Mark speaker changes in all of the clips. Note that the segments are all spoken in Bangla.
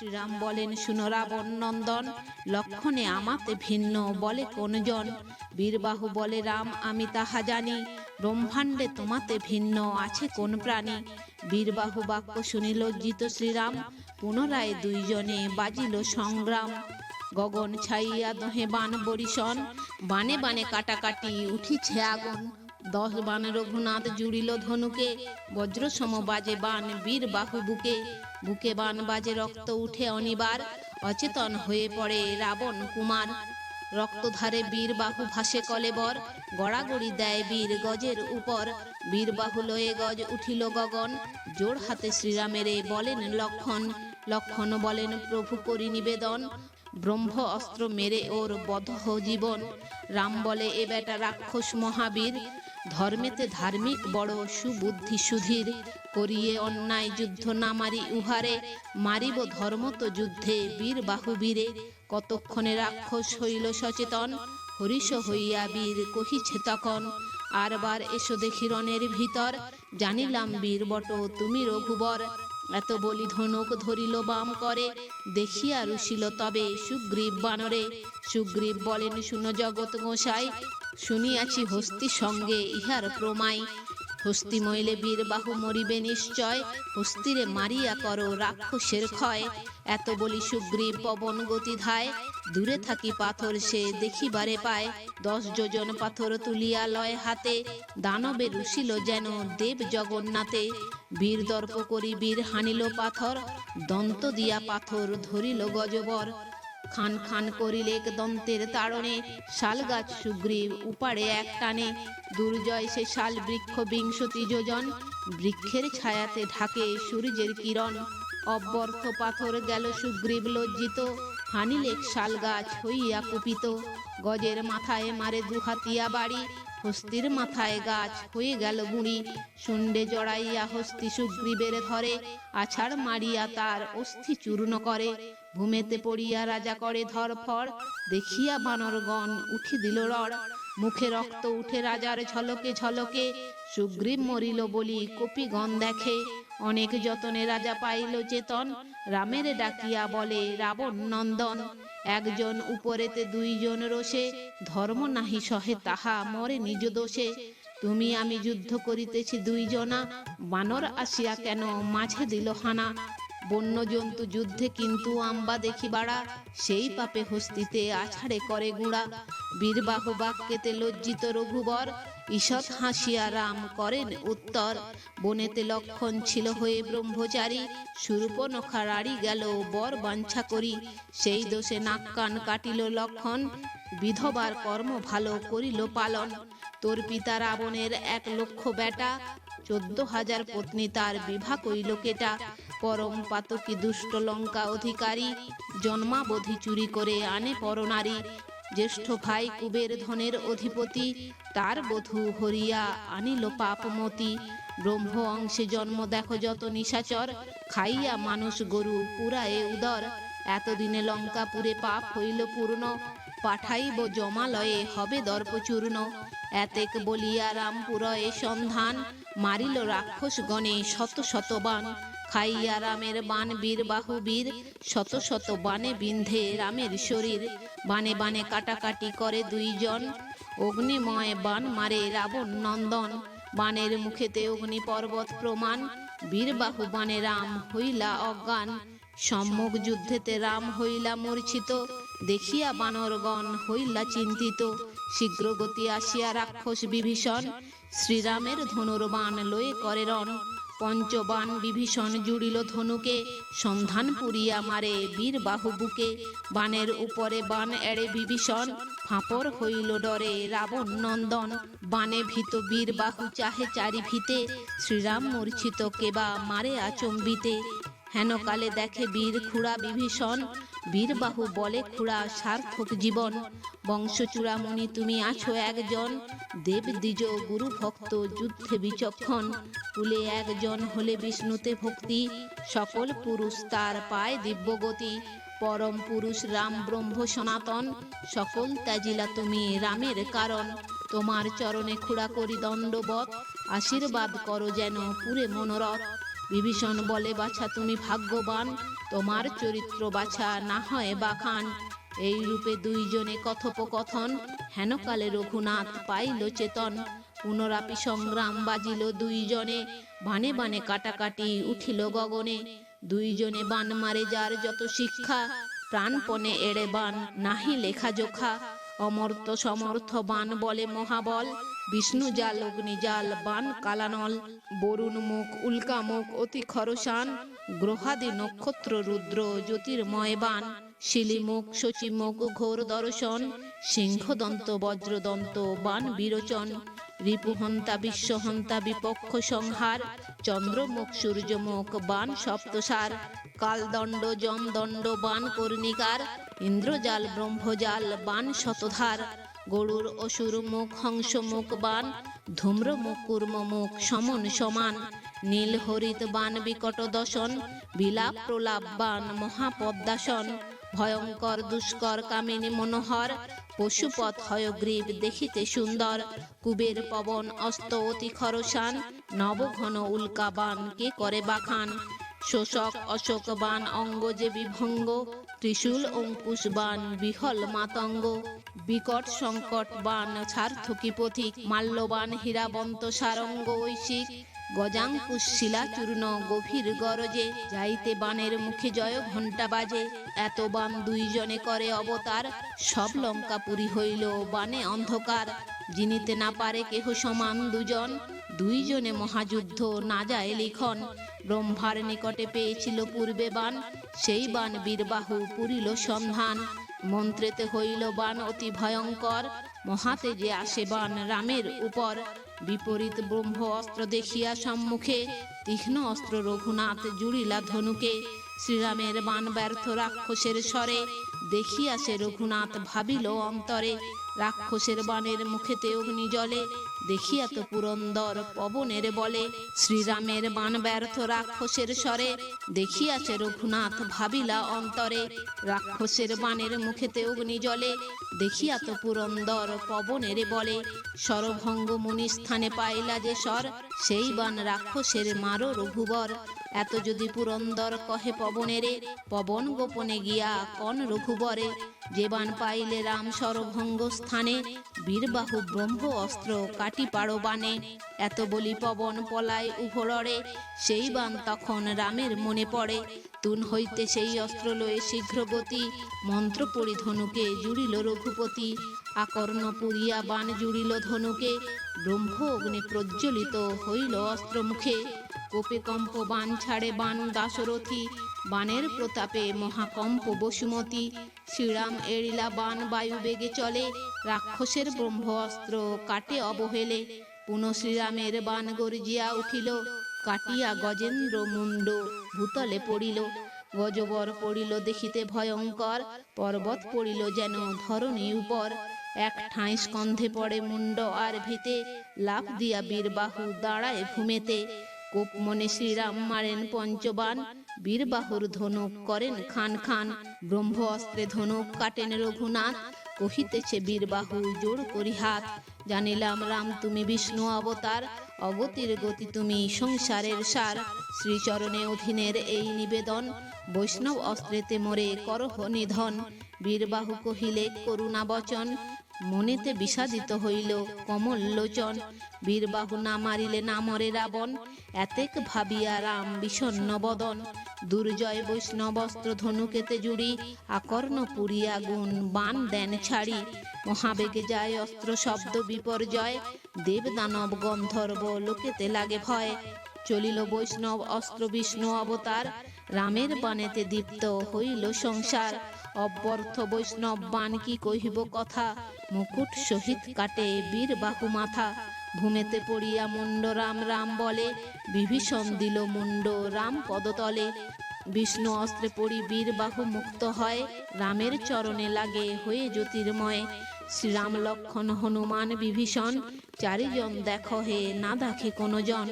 Speaker 1: শ্রীরাম বলেন, শুনো রাবণ নন্দন, লক্ষণে আমাতে ভিন্ন বলে কোনজন? বীরবাহু বলে, রাম, আমি তাহা জানি। ব্রহ্মাণ্ডে তোমাতে ভিন্ন আছে কোন প্রাণী? বীরবাহু বাক্য শুনি লজ্জিত শ্রীরাম, পুনরায় দুইজনে বাজিল সংগ্রাম। গগন ছাইয়া দহে বান বরিশন, বানে বানে কাটাকাটি উঠিছে আগুন। দশ বান রঘুনাথ জুড়িল ধনুকে, বজ্র সম বাজে বান বীর বাহু বুকে বুকে বান বাজে রক্ত উঠে অনিবার, অচেতন হয়ে পড়ে রাবণ কুমার। রক্তধারে বীর বাহু ভাসে কলেবর গড়াগড়ি দেয় বীর গজের উপর। বীর বাহু লয়ে গজ উঠিল গগন, জোর হাতে শ্রীরামেরে বলেন লক্ষণ। লক্ষণ বলেন, প্রভু করি নিবেদন, ব্রহ্ম অস্ত্র মেরে ওর বধহ জীবন। রাম বলে, এ বেটা রাক্ষস মহাবীর ধর্মেতে ধার্মিক বড় সুবুদ্ধি সুধীর। করিয়ে অন্যায় যুদ্ধ না মারি উহারে, মারিব ধর্ম তো যুদ্ধে বীর বাহুবীরে। কতক্ষণে রাক্ষস হইল সচেতন, হরিষ হইয়া বীর কহিছে তখন আরবার এসো দেখি রণের ভিতর, জানিলাম বীর বট, তুমি রঘুবর। এত বলি ধনুক ধরিল বাম করে, দেখিয়া রুশিল তবে সুগ্রীব বানরে। সুগ্রীব বলেন, শুনো জগৎ গোসাই শুনিয়াছি হস্তি সঙ্গে ইহার প্রমাই হস্তি মইলে বীর বাহু মরিবে নিশ্চয়, হস্তিরে মারিয়া করো রাক্ষসের ক্ষয়। এত বলি সুগ্রীব পবন গতি ধায়, দূরে থাকি পাথর সে দেখিবারে পায়। দশ যোজন পাথর তুলিয়া লয় হাতে, দানবে রুশিল যেন দেব জগন্নাথে। বীর দর্প করি বীর হানিল পাথর, দন্ত দিয়া পাথর ধরিল গজবর। খান খান করিলে দন্তের তাড়নে। শাল গাছ সুগ্রীব উপারে এক টানে। দুর্জয় সে শাল বৃক্ষ বিংশতি যোজন বৃক্ষের ছায়াতে ঢাকে সূর্যের কিরণ। অব্যর্থ পাথর গেল সুগ্রীব লজ্জিত। হানিলেক শাল গাছ হইয়া কুপিত। গজের মাথায় মারে দুহাতিয়া বাড়ি। হস্তির মাথায় গাছ হয়ে গেল গুঁড়ি শুন্ডে জড়াইয়া হস্তি সুগ্রীবের ধরে। আছাড় মারিয়া তার অস্থি চূর্ণ করে। ভূমেতে পড়িয়া রাজা করে ধরফর দেখিয়া বানরগণ উঠি দিল রড়। মুখে রক্ত উঠে রাজার ঝলকে ঝলকে। সুগ্রীব মরিল বলি কপিগণ দেখে। অনেক যতনে রাজা পাইল চেতন, রামের ডাকিয়া বলে, রাবণ নন্দন, একজন উপরেতে দুইজন রোষে, ধর্ম নাহি সহে তাহা মরে নিজ দোষে। তুমি আমি যুদ্ধ করিতেছি দুইজনা, বানর আসিয়া কেন মাঝে দিল হানা? বন্য জন্তু যুদ্ধে কিন্তু আম্বা দেখি বাড়া, সেই পাপে হস্তিতে আছাড়ে করে গুঁড়া। বীরবাহ বাক্যেতে লজ্জিত রঘুবর, ঈষৎ হাসিয়া রাম করেন উত্তর। বনেতে লক্ষণ ছিল হয়ে ব্রহ্মচারী সুরূপনখা রাড়ি গেল বর বাঞ্ছা করি। সেই দোষে নাক কান কাটিল লক্ষণ, বিধবার কর্ম ভালো করিল পালন। তোর পিতা রাবণের এক লক্ষ বেটা, চোদ্দ হাজার পত্নী তার বিভা কইল কেটা। পরম পাতকি দুষ্ট লঙ্কা অধিকারী, জন্মাবধি চুরি করে আনে পরনারী। জ্যেষ্ঠ ভাই কুবের ধনের অধিপতি, তার বধূ হরিয়া আনিল পাপমতি ব্রহ্ম অংশে জন্ম দেখো যত নিশাচর, খাইয়া মানুষ গরু পুরায়ে উদর। এতদিনে লঙ্কাপুরে পাপ হইল পূর্ণ, পাঠাইব জমালয়ে হবে দর্পচূর্ণ। এতেক বলিয়া রামপুরয়ে সন্ধান, মারিল রাক্ষস গণে শত শত বান। খাইয়া রামের বান বীর, বাহু বীর, শত শত বানে বিন্ধে রামের শরীর। বানে বানে কাটাকাটি করে দুইজন। অগ্নিময় বান মারে রাবণ নন্দন। বানের মুখেতে অগ্নি পর্বত প্রমাণ বীরবাহু বানে রাম হইলা অজ্ঞান। সম্মুখ যুদ্ধেতে রাম হইলা মূর্ছিত। দেখিয়া বানরগণ হইলা চিন্তিত। শীঘ্র গতি আসিয়া রাক্ষস বিভীষণ। শ্রীরামের ধনুর ধনুর্বাণ লয়ে করে রণ। পঞ্চবান বিভীষণ জুড়িল ধনুকে, সন্ধান পুরিয়া মারে বীর বাহুবুকে বানের উপরে বান এড়ে বিভীষণ, ফাঁপর হইল ডরে রাবণ নন্দন। বানে ভীত বীর বাহু চাহে চারি ভিতে শ্রীরাম মূর্ছিত কেবা মারে আচম্বিতে। হেনকালে দেখে বীর খুড়া বিভীষণ বীরবাহু বলে খুড়া সার্থক জীবন। বংশচূড়ামণি তুমি আছো একজন। দেব দ্বিজ গুরু ভক্ত যুদ্ধে বিচক্ষণ। কুলে একজন হলে বিষ্ণুতে ভক্তি। সকল পুরুষ তার পায় দিব্যগতি। পরম পুরুষ রাম ব্রহ্ম সনাতন। সকল ত্যাজিলা তুমি রামের কারণ। তোমার চরণে খুড়া করি দণ্ডবত আশীর্বাদ করো যেন পুরে মনোরথ। বিভীষণ বলে, বাছা, তুমি ভাগ্যবান। তোমার চরিত্র বাছা, না হয় বাখান। এই রূপে দুইজনে কথোপকথন। হেনকালে রঘুনাথ পাইল চেতন। পুনরাপি সংগ্রাম বাজিল দুইজনে। বানে বানে কাটাকাটি উঠিল গগনে। দুইজনে বান মারে যার যত শিক্ষা, প্রাণপণে এড়ে বান, নাহি লেখা জোখা। অমর্ত সমর্থ বান বলে মহাবল। বিষ্ণু জাল অগ্নি জাল বান, কালানল, বরুণ মুখ, উল্কা মুখ, অতি খরসান, গ্রহাদি নক্ষত্র, রুদ্র, জ্যোতির্ময় বান শিলিমুখ শচীমুখ ঘোর দর্শন, সিংহদন্ত, বজ্রদন্ত, বান বিরোচন, রিপুহন্তা, বিশ্বহন্তা, বিপক্ষ সংহার, চন্দ্রমুখ, সূর্যমুখ, বান সপ্তসার, কালদণ্ড যমদণ্ড বান কর্ণিকার ইন্দ্রজাল, ব্রহ্মজাল বান শতধার। গরুর অসুর মুখ, হংস মুখ বান ধূম্র মুখ, কুর্ম মুখ, সমন সমান। নীল হরিত বান বিকট দশন। বিলাপ প্রলাপ বান মহাপদ্মাসন ভয়ঙ্কর, দুষ্কর, কামিনী মনোহর। পশুপথ হয়গ্রীব দেখিতে সুন্দর। কুবের পবন, অস্ত অতি খরসান। নবঘন উল্কা বান কে করে বাখান? শোষক অশোক বান অঙ্গ যে বিভঙ্গ ত্রিশূল অঙ্কুশ বান বিহল মাতঙ্গ, বিকট সংকট বান সার্থকী পথিক, মাল্যবান হীরাবন্ত সারঙ্গ ঐশিক, গজাঙ্কুশ শিলা চূর্ণ গভীর গরজে, যাইতে বানের মুখে জয় ঘণ্টা বাজে, এত বান দুইজনে করে অবতার, সব লঙ্কাপুরি হইল বানে অন্ধকার, জিনিতে না পারে কেহ সমান দুজন দুইজনে মহাযুদ্ধ না যায় লিখন। ব্রহ্মার নিকটে পেয়েছিল পূর্বে বান, সেই বান বীরবাহু পুরিল সন্ধান। মন্ত্রেতে হইল, বান অতি ভয়ঙ্কর মহাতে যে আসে বান রামের উপর। বিপরীত ব্রহ্ম অস্ত্র দেখিয়া সম্মুখে, তীক্ষ্ণ অস্ত্র রঘুনাথ জুড়িলা ধনুকে। শ্রীরামের বান ব্যর্থ রাক্ষসের স্বরে দেখিয়া সে রঘুনাথ ভাবিল অন্তরে। রাক্ষসের বানের মুখেতে অগ্নি জলে দেখিয়া তো পুরন্দর পবনের বলে, শ্রীরামের বান ব্যর্থ রাক্ষসের স্বরে দেখিয়াছে রঘুনাথ ভাবিলা অন্তরে। রাক্ষসের বানের মুখেতে অগ্নি জলে দেখিয়া তো পুরন্দর পবনের বলে, সরভঙ্গ মুনি স্থানে পাইলা যে স্বর, সেই বান রাক্ষসের মারো রঘুবর। এত যদি পুরন্দর কহে পবনেরে, পবন গোপনে গিয়া কন রঘুবরে যে বান পাইলে রাম সরভঙ্গ স্থানে বীরবাহু ব্রহ্ম অস্ত্র কাটি পাড়ো বানে। এত বলি পবন পলায় উভররে সেই বান তখন রামের মনে পড়ে। তুন হইতে সেই অস্ত্র লয়ে শীঘ্র গতি মন্ত্র পড়ি ধনুকে জুড়িল রঘুপতি। আকর্ণ পুরিয়া বান জুড়িল ধনুকে ব্রহ্ম অগ্নি প্রজ্বলিত হইল অস্ত্র মুখে কোপে কম্প বান ছাড়ে বান দাশরথী, বানের প্রতাপে মহাকম্প বসুমতী। শ্রীরাম এড়িলা বান বায়ু বেগে চলে, রাক্ষসের ব্রহ্ম অস্ত্র কাটে অবহেলে। পুনঃ শ্রীরামের বান গর্জিয়া উঠিল, কাটিয়া গজেন্দ্র মুন্ড ভূতলে পড়িল। গজবর পড়িল দেখিতে ভয়ঙ্কর, পর্বত পড়িল যেন ধরণী উপর। এক ঠাঁই স্কন্ধে পড়ে মুন্ড আর ভিতে, লাফ দিয়া বীরবাহু দাঁড়ায় ভূমেতে। কোপ মনে শ্রীরাম মারেন পঞ্চবান বীরবাহুর ধনুক করেন খান খান, ব্রহ্ম অস্ত্রে ধনুক কাটেন রঘুনাথ, কহিতেছে বীরবাহু জোর করি হাত, জানিলাম রাম তুমি বিষ্ণু অবতার, অগতির গতি তুমি সংসারের সার, শ্রীচরণে অধীনের এই নিবেদন, বৈষ্ণব অস্ত্রেতে মোরে করহ নিধন বীরবাহু কহিলে, করুণা বচন মনেতে বিষাদিত হইল কমল লোচন। বীরবাহু না মারিলে না মরে রাবণ। এতেক ভাবিয়া রাম বিষণ্ণ বদন। দুর্জয় বৈষ্ণব অস্ত্র ধনুকেতে জুড়ি, আকর্ণ পুরিয়া গুণ বান দেন ছাড়ি। মহাবেগে যায় অস্ত্র শব্দ বিপর্যয়। দেব দানব গন্ধর্ব লোকেতে লাগে ভয়। চলিল বৈষ্ণব অস্ত্র বিষ্ণু অবতার। রামের বানেতে দীপ্ত হইল সংসার। অব্যর্থ বৈষ্ণব বান কি কহিব কথা? মুকুট সহিত কাটে বীর বাহু মাথা। ভূমেতে পড়িয়া মুন্ড রাম রাম বলে, বিভীষণ দিল মুন্ড রাম পদতলে। বিষ্ণু অস্ত্রে পড়ি বীর বাহু মুক্ত হয়, রামের চরণে লাগে হয়ে জ্যোতির্ময়। শ্রীরাম লক্ষণ হনুমান বিভীষণ, চারিজন দেখ হে না দেখে কোনো জন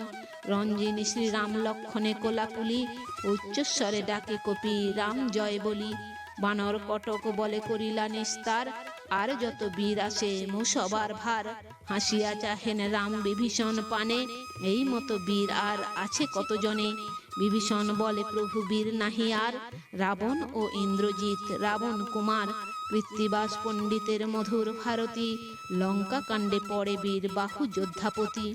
Speaker 1: রঞ্জিনী শ্রীরাম লক্ষণে কোলাকুলি, উচ্চস্বরে ডাকে কপি, রাম জয় বলি। বানর কটক বলে করিলা নিস্তার, আর যত বীর আসে মুসবার ভার। হাসিয়া চাহেন রাম বিভীষণ পানে, এই মতো বীর আর আছে কতজনে? বিভীষণ বলে প্রভু বীর নাহি আর, রাবণ ও ইন্দ্রজিৎ, রাবণ কুমার। কৃত্তিবাস পণ্ডিতের মধুর ভারতী, লঙ্কা কাণ্ডে পড়ে বীর বাহু যোদ্ধাপতি।